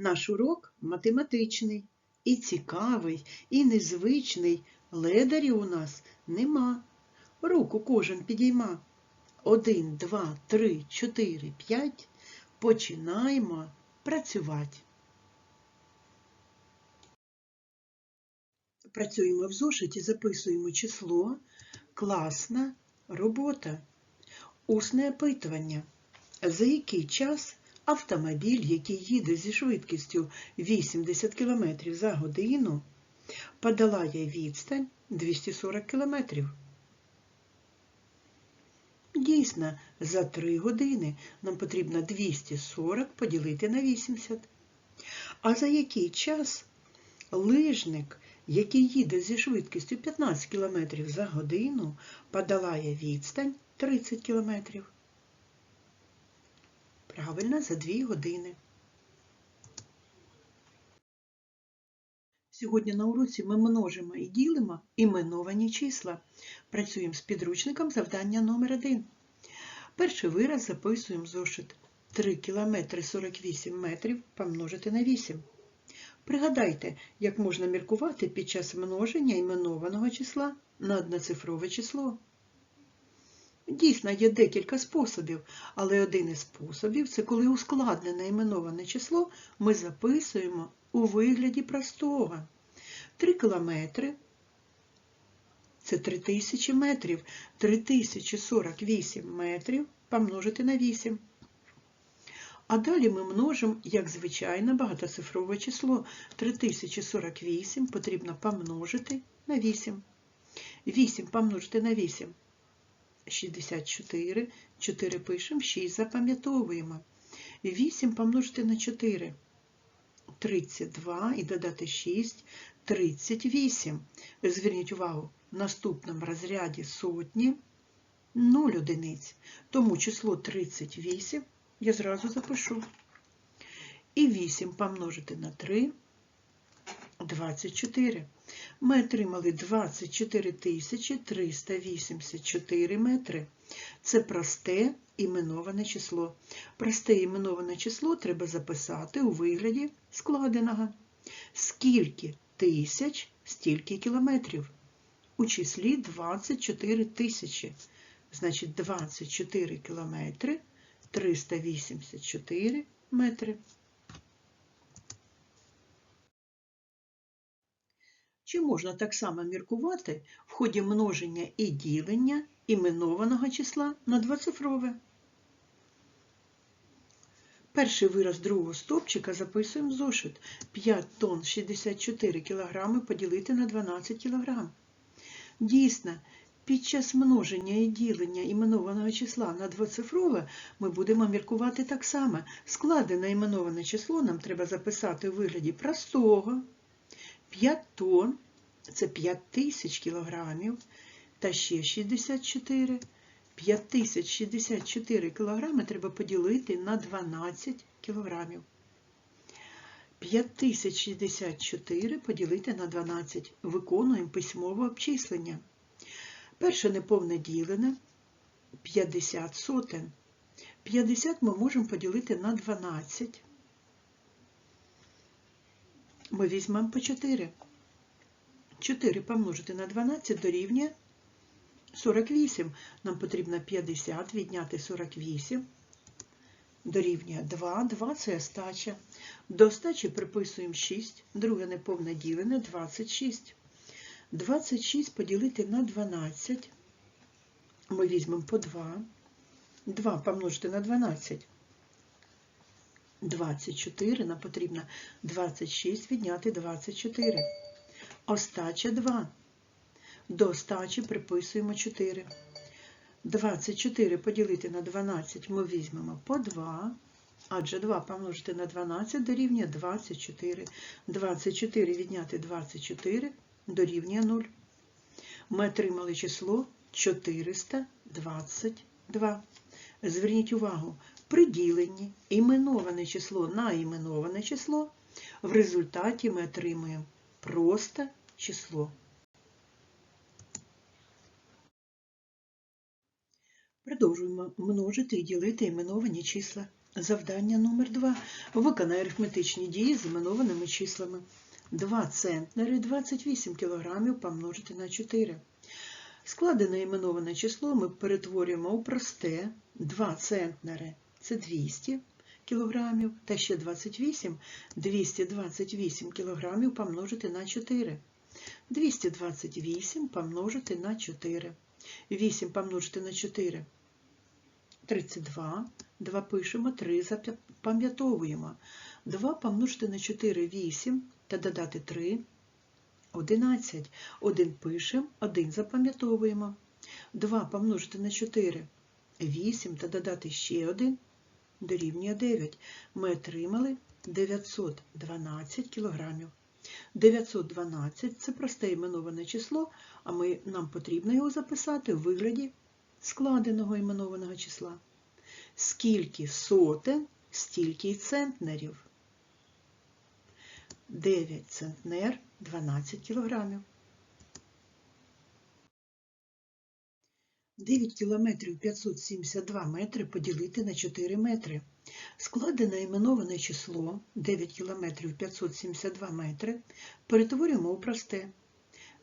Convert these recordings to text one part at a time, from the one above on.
Наш урок математичний, і цікавий, і незвичний. Ледарів у нас нема. Руку кожен підійма. Один, два, три, чотири, п'ять. Починаємо працювати. Працюємо в зошиті, записуємо число. Класна робота. Усне опитування. За який час автомобіль, який їде зі швидкістю 80 км за годину, подолає відстань 240 км? Дійсно, за 3 години нам потрібно 240 поділити на 80. А за який час лижник, який їде зі швидкістю 15 км за годину, подолає відстань 30 км? Правильно, за 2 години. Сьогодні на уроці ми множимо і ділимо іменовані числа. Працюємо з підручником завдання номер 1. Перший вираз записуємо зошит 3 км 48 метрів помножити на 8. Пригадайте, як можна міркувати під час множення іменованого числа на одноцифрове число. Дійсно, є декілька способів, але один із способів це коли ускладнене іменоване число ми записуємо у вигляді простого. 3 кілометри це 3000 метрів. 3048 метрів помножити на 8. А далі ми множимо, як звичайне багатоцифрове число. 3048 потрібно помножити на 8. 8 помножити на 8. 64, 4 пишемо, 6 запам'ятовуємо. 8 помножити на 4. 32 і додати 6, 38. Зверніть увагу, в наступному розряді сотні 0 одиниць. Тому число 38 я зразу запишу. І 8 помножити на 3 24. Ми отримали 24 384 метри. Це просте іменоване число. Просте іменоване число треба записати у вигляді складеного. Скільки тисяч, стільки кілометрів. У числі 24 тисячі. Значить, 24 кілометри 384 метри. Чи можна так само міркувати в ході множення і ділення іменованого числа на двоцифрове? Перший вираз другого стопчика записуємо в зошит. 5 тонн 64 кг поділити на 12 кг. Дійсно, під час множення і ділення іменованого числа на двоцифрове ми будемо міркувати так само. Складене іменоване число нам треба записати у вигляді простого. 5 тонн це 5 тисяч кілограмів, та ще 64. 5064 кілограми треба поділити на 12 кілограмів. 5064 поділити на 12. Виконуємо письмове обчислення. Перше неповне ділене 50 сотен. 50 ми можемо поділити на 12. Ми візьмемо по 4. 4 помножити на 12 дорівнює 48. Нам потрібно 50 відняти 48. Дорівнює 2. 2 це остача. До остачі приписуємо 6. Друге неповне ділене 26. 26 поділити на 12. Ми візьмемо по 2. 2 помножити на 12. 24. Нам потрібно 26 відняти 24. Остача 2. До остачі приписуємо 4. 24 поділити на 12 ми візьмемо по 2, адже 2 помножити на 12 дорівнює 24. 24 відняти 24 дорівнює 0. Ми отримали число 422. Зверніть увагу, при діленні іменоване число на іменоване число в результаті ми отримуємо просто число. Продовжуємо множити і ділити іменовані числа. Завдання номер 2. Виконай арифметичні дії з іменованими числами. 2 центнери 28 кг помножити на 4. Складене іменоване число ми перетворюємо у просте. 2 центнери – це 200 кг, та ще 28 – 228 кг помножити на 4. 228 помножити на 4. 8 помножити на 4 – 32. 2 пишемо, 3 запам'ятовуємо. 2 помножити на 4 – 8 та додати 3 – 11. 1 пишемо, 1 запам'ятовуємо. 2 помножити на 4 – 8 та додати ще 1 дорівнює 9. Ми отримали 912 кілограмів. 912 – це просте іменоване число, а ми, нам потрібно його записати в вигляді складеного іменованого числа. Скільки сотен, стільки й центнерів. 9 центнер 12 кілограмів. 9 кілометрів 572 метри поділити на 4 метри. Складене іменоване число 9 кілометрів 572 метри перетворюємо у просте.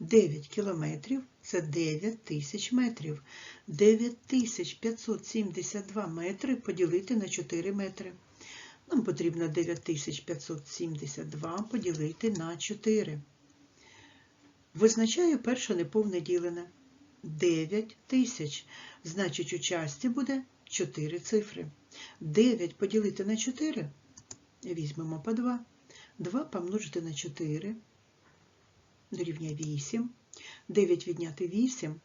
9 кілометрів – це 9 тисяч метрів. 9572 метри поділити на 4 метри. Нам потрібно 9572 поділити на 4. Визначаю перше неповне ділене. 9 тисяч. Значить, у часті буде 4 цифри. 9 поділити на 4. Візьмемо по 2. 2 помножити на 4. Дорівнює 8. 9 відняти 8.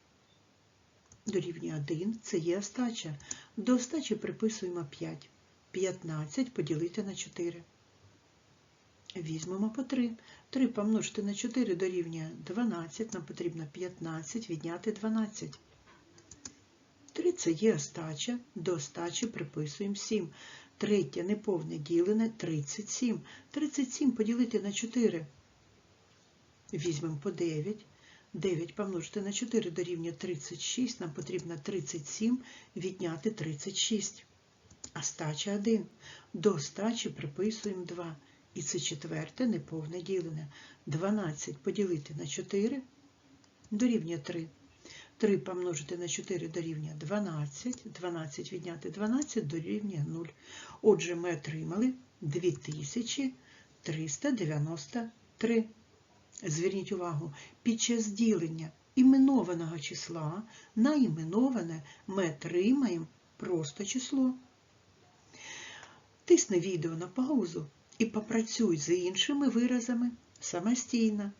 Дорівнює 1. Це є остача. До остачі приписуємо 5. 15 поділити на 4. Візьмемо по 3. 3 помножити на 4 дорівнює 12, нам потрібно 15 відняти 12. 3 це є остача, до остачі приписуємо 7. Третє неповне ділене 37. 37 поділити на 4. Візьмемо по 9. 9 помножити на 4 дорівнює 36, нам потрібно 37 відняти 36. Остача 1. До остачі приписуємо 2. І це четверте неповне ділене. 12 поділити на 4 дорівнює 3. 3 помножити на 4 дорівнює 12. 12 відняти 12 дорівнює 0. Отже, ми отримали 2393. Зверніть увагу, під час ділення іменованого числа на іменоване ми отримаємо просто число. Тисни відео на паузу і попрацюй з іншими виразами самостійно.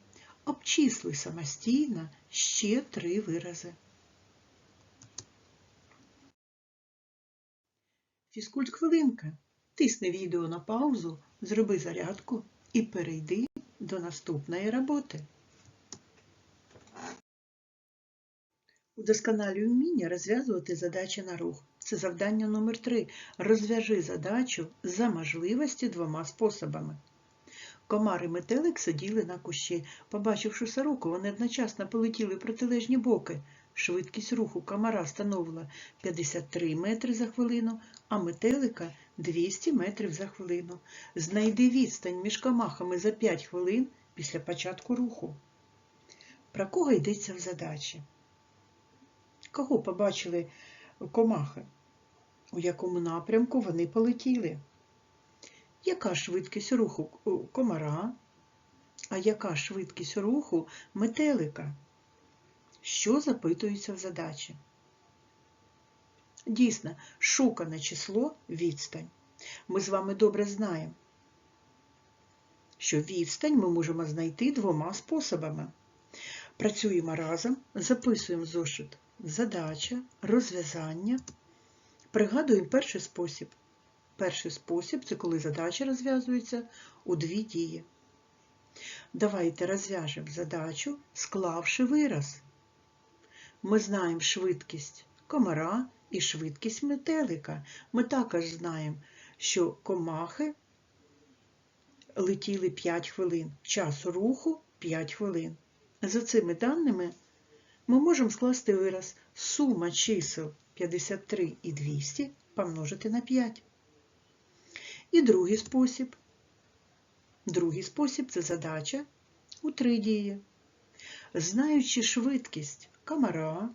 Обчислюй самостійно ще три вирази. Фізкульт хвилинка. Тисни відео на паузу, зроби зарядку і перейди до наступної роботи. Удосконалюй вміння розв'язувати задачі на рух. Це завдання номер 3 Розв'яжи задачу за можливості двома способами. Комар і метелик сиділи на кущі. Побачивши сороку, вони одночасно полетіли протилежні боки. Швидкість руху комара становила 53 метри за хвилину, а метелика 200 метрів за хвилину. Знайди відстань між комахами за 5 хвилин після початку руху. Про кого йдеться в задачі? Кого побачили комахи? У якому напрямку вони полетіли? Яка швидкість руху комара? А яка швидкість руху метелика? Що запитується в задачі? Дійсно, шукане число відстань. Ми з вами добре знаємо, що відстань ми можемо знайти двома способами. Працюємо разом, записуємо зошит задача, розв'язання. Пригадуємо перший спосіб. Перший спосіб це коли задача розв'язується у дві дії. Давайте розв'яжемо задачу, склавши вираз. Ми знаємо швидкість комара і швидкість метелика. Ми також знаємо, що комахи летіли 5 хвилин, час руху 5 хвилин. За цими даними ми можемо скласти вираз сума чисел 53 і 200 помножити на 5. І другий спосіб. Другий спосіб це задача у три дії. Знаючи швидкість комара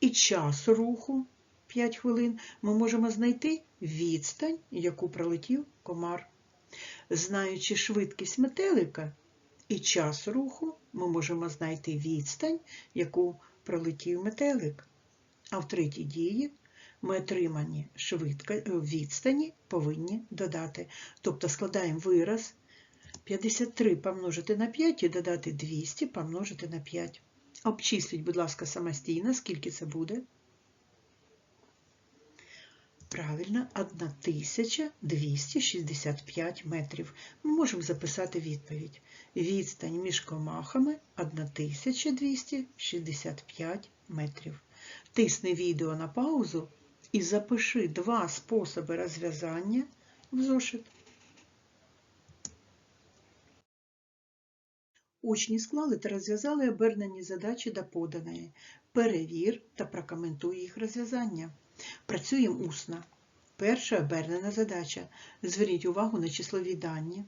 і час руху 5 хвилин, ми можемо знайти відстань, яку пролетів комар. Знаючи швидкість метелика і час руху, ми можемо знайти відстань, яку пролетів метелик. А в третій дії ми отримані швидко, відстані повинні додати. Тобто складаємо вираз 53 помножити на 5 і додати 200 помножити на 5. Обчисліть, будь ласка, самостійно, скільки це буде. Правильно, 1265 метрів. Ми можемо записати відповідь. Відстань між комахами 1265 метрів. Тисни відео на паузу і запиши два способи розв'язання в зошит. Учні склали та розв'язали обернені задачі до поданої. Перевір та прокоментуй їх розв'язання. Працюємо усно. Перша обернена задача. Зверніть увагу на числові дані.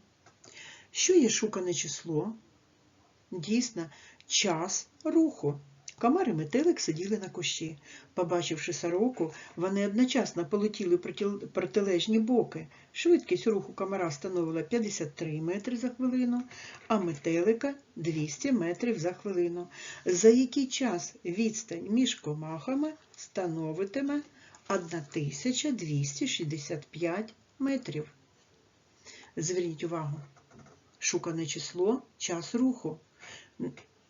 Що є шукане число? Дійсно, час руху. Комар і метелик сиділи на кущі. Побачивши сороку, вони одночасно полетіли протилежні боки. Швидкість руху комара становила 53 метри за хвилину, а метелика 200 метрів за хвилину. За який час відстань між комахами становитиме 1265 метрів. Зверніть увагу, шукане число, час руху.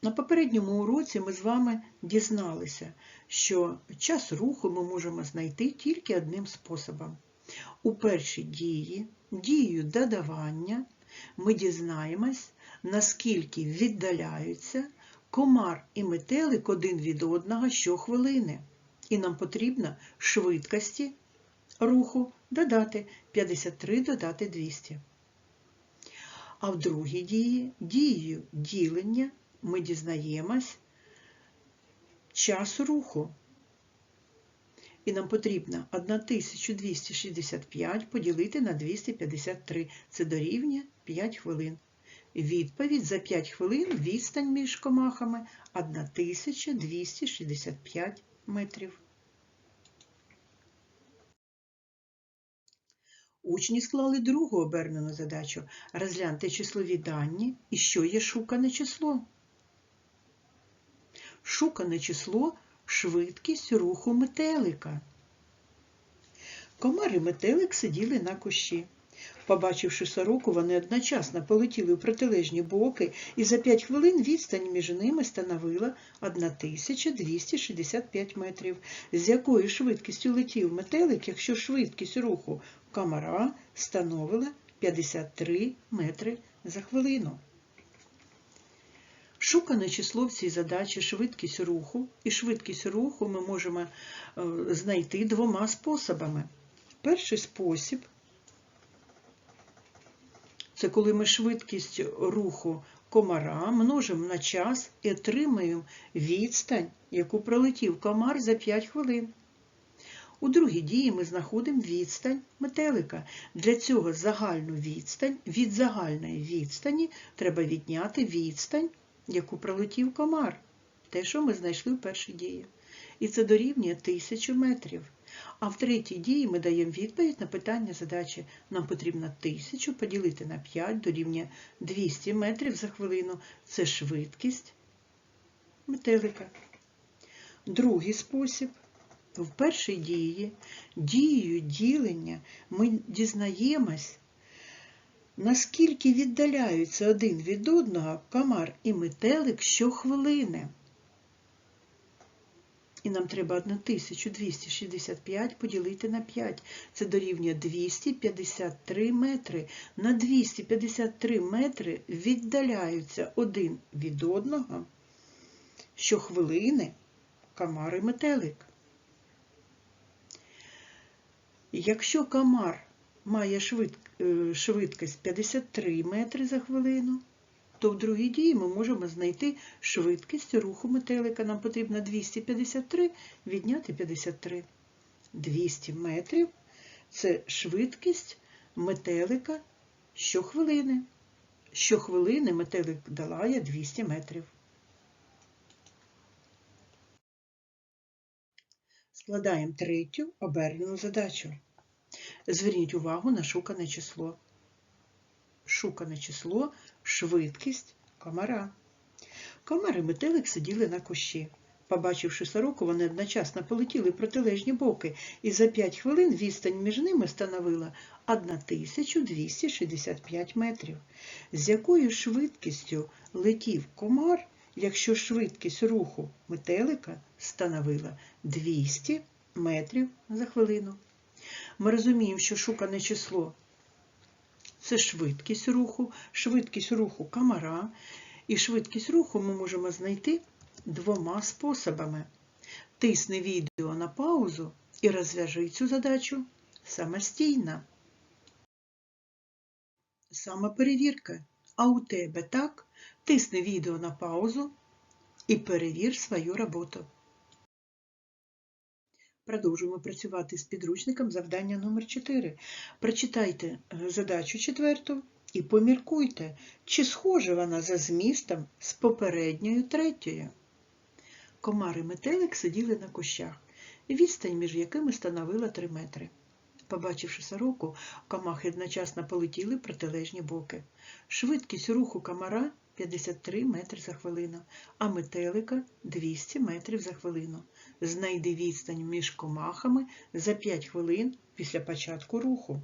На попередньому уроці ми з вами дізналися, що час руху ми можемо знайти тільки одним способом. У першій дії, дією додавання, ми дізнаємось, наскільки віддаляються комар і метелик один від одного щохвилини. І нам потрібно швидкості руху додати 53 додати 200. А в другій дії, дією ділення, ми дізнаємось час руху. І нам потрібно 1265 поділити на 253. Це дорівнює 5 хвилин. Відповідь за 5 хвилин відстань між комахами 1265 метрів. Учні склали другу обернену задачу. Розгляньте числові дані і що є шукане число. Шукане число швидкість руху метелика. Комар і метелик сиділи на кущі. Побачивши сороку, вони одночасно полетіли у протилежні боки, і за 5 хвилин відстань між ними становила 1265 метрів. З якою швидкістю летів метелик, якщо швидкість руху комара становила 53 метри за хвилину. Шукане число в цій задачі швидкість руху, і швидкість руху ми можемо знайти двома способами. Перший спосіб це коли ми швидкість руху комара множимо на час і отримаємо відстань, яку пролетів комар за 5 хвилин. У другій дії ми знаходимо відстань метелика. Для цього загальну відстань від загальної відстані треба відняти відстань, яку пролетів комар. Те, що ми знайшли в першій дії. І це дорівнює 1000 метрів. А в третій дії ми даємо відповідь на питання задачі. Нам потрібно 1000 поділити на 5 дорівнює 200 метрів за хвилину. Це швидкість метелика. Другий спосіб. В першій дії, дією ділення, ми дізнаємось, наскільки віддаляються один від одного комар і метелик щохвилини. І нам треба 1265 поділити на 5. Це дорівнює 253 метри. На 253 метри віддаляються один від одного щохвилини комар і метелик. Якщо комар має швидкість 53 метри за хвилину, то в другій дії ми можемо знайти швидкість руху метелика. Нам потрібно 253 відняти 53. 200 метрів це швидкість метелика щохвилини. Щохвилини метелик долає 200 метрів. Складаємо третю обернену задачу. Зверніть увагу на шукане число. Шукане число швидкість комара. Комар і метелик сиділи на кущі. Побачивши сороку, вони одночасно полетіли протилежні боки, і за 5 хвилин відстань між ними становила 1265 метрів. З якою швидкістю летів комар, якщо швидкість руху метелика становила 200 метрів за хвилину? Ми розуміємо, що шукане число це швидкість руху, швидкість руху комара, і швидкість руху ми можемо знайти двома способами. Тисни відео на паузу і розв'яжи цю задачу самостійно. Самоперевірка. А у тебе так? Тисни відео на паузу і перевір свою роботу. Продовжуємо працювати з підручником завдання номер 4. Прочитайте е, задачу четверту і поміркуйте, чи схожа вона за змістом з попередньою третьою. Комар і метелик сиділи на кущах, відстань між якими становила 3 метри. Побачивши сороку, комахи одночасно полетіли протилежні боки. Швидкість руху комара 53 метри за хвилину, а метелика 200 метрів за хвилину. Знайди відстань між комахами за 5 хвилин після початку руху.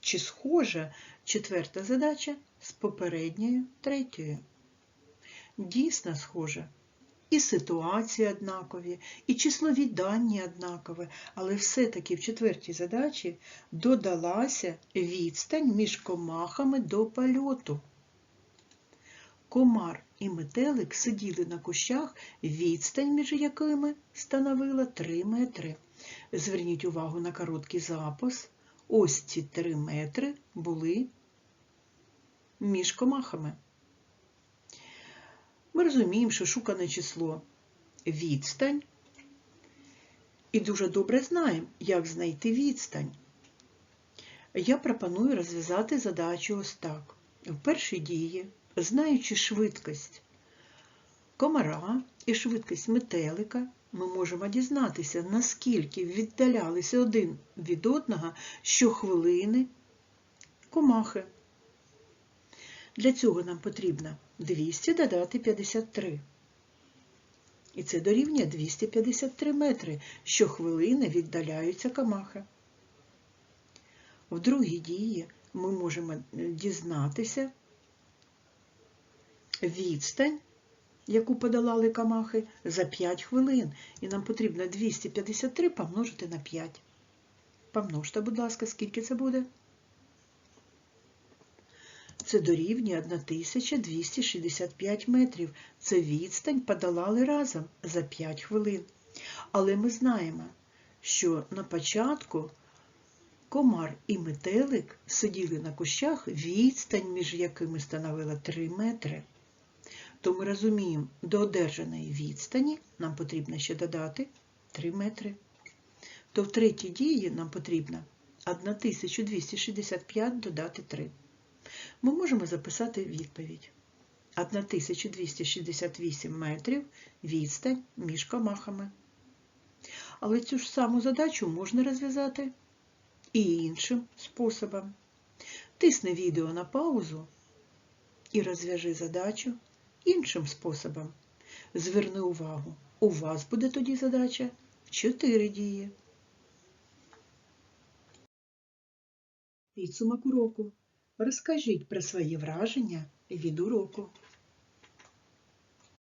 Чи схожа четверта задача з попередньою третьою? Дійсно схожа. І ситуації однакові, і числові дані однакові, але все-таки в четвертій задачі додалася відстань між комахами до польоту. Комар і метелик сиділи на кущах, відстань між якими становила 3 метри. Зверніть увагу на короткий запис. Ось ці 3 метри були між комахами. Ми розуміємо, що шукане число відстань. І дуже добре знаємо, як знайти відстань. Я пропоную розв'язати задачу ось так. В першій дії, знаючи швидкість комара і швидкість метелика, ми можемо дізнатися, наскільки віддалялися один від одного щохвилини комахи. Для цього нам потрібно 200 додати 53. І це дорівнює 253 метри, щохвилини віддаляються комахи. В другій дії ми можемо дізнатися відстань, яку подолали комахи, за 5 хвилин. І нам потрібно 253 помножити на 5. Помножте, будь ласка, скільки це буде? Це дорівнює 1265 метрів. Це відстань подолали разом за 5 хвилин. Але ми знаємо, що на початку комар і метелик сиділи на кущах, відстань, між якими становила 3 метри. То ми розуміємо, до одержаної відстані нам потрібно ще додати 3 метри. То в третій дії нам потрібно 1265 додати 3 ми можемо записати відповідь. 1268 метрів відстань між комахами. Але цю ж саму задачу можна розв'язати і іншим способом. Тисни відео на паузу і розв'яжи задачу іншим способом. Зверни увагу, у вас буде тоді задача 4 дії. Підсумок уроку. Розкажіть про свої враження від уроку.